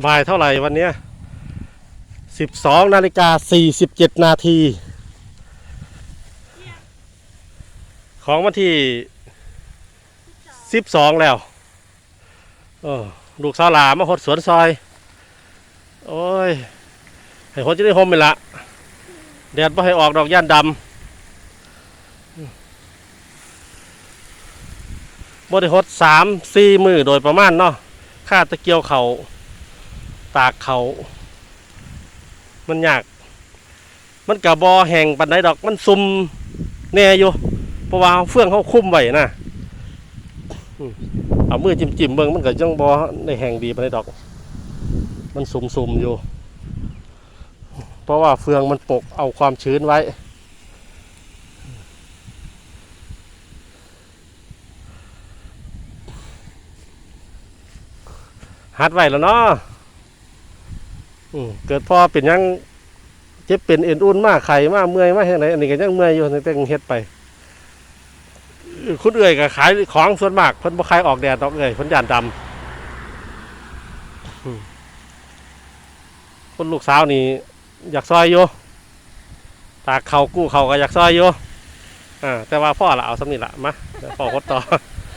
บ่ายเท่าไหร่วันเนี้ยสิบสองนาฬิกาสี่สิบเจ็ดนาที ของวันที่สิบสองแล้วออลูกสาวหลามาหดสวนซอย โอ้ย ให้คนจะได้โฮมไปละแดดไม่ให้ออกดอกย่านดำบ่ได้หดสามสี่มือโดยประมาณเนาะค่าตะเกียวเขา ตากเขา มันยาก มันกับบอแห่งปันไดดอกมันซุ่มแน่อยู่เพราะว่าเฟื่องเขาคุ้มไว้นะเอามือจิ้มจิ้มๆเบิ่งมันก็ยังบอในแห่งดีปันไดดอก มันสุ่มๆอยู่ เพราะว่าเฟืองมันปกเอาความชื้นไว้ หัดไว้แล้วเนาะ อืมเกิดพอเป็นหยังเจ็บเป็นเอ็นอุ่นมากไข่มากเมื่อยมากแค่ไหนอันนี้ก็ยังเมื่อยอยู่ตั้งแต่เฮ็ดไปคุณเอื่อยก็ขายของส่วนมากเพิ่นบ่ขายออกแดดดอกเอื่อยเพิ่นย่านดำคนลูกสาวนี่ อยากซอยอยู่ตากเขากู้เขาก็อยากซอยอยู่อ่าแต่ว่าพ่อละเอาสำนี่ละมาเดี๋ยวพ่อคดต่อ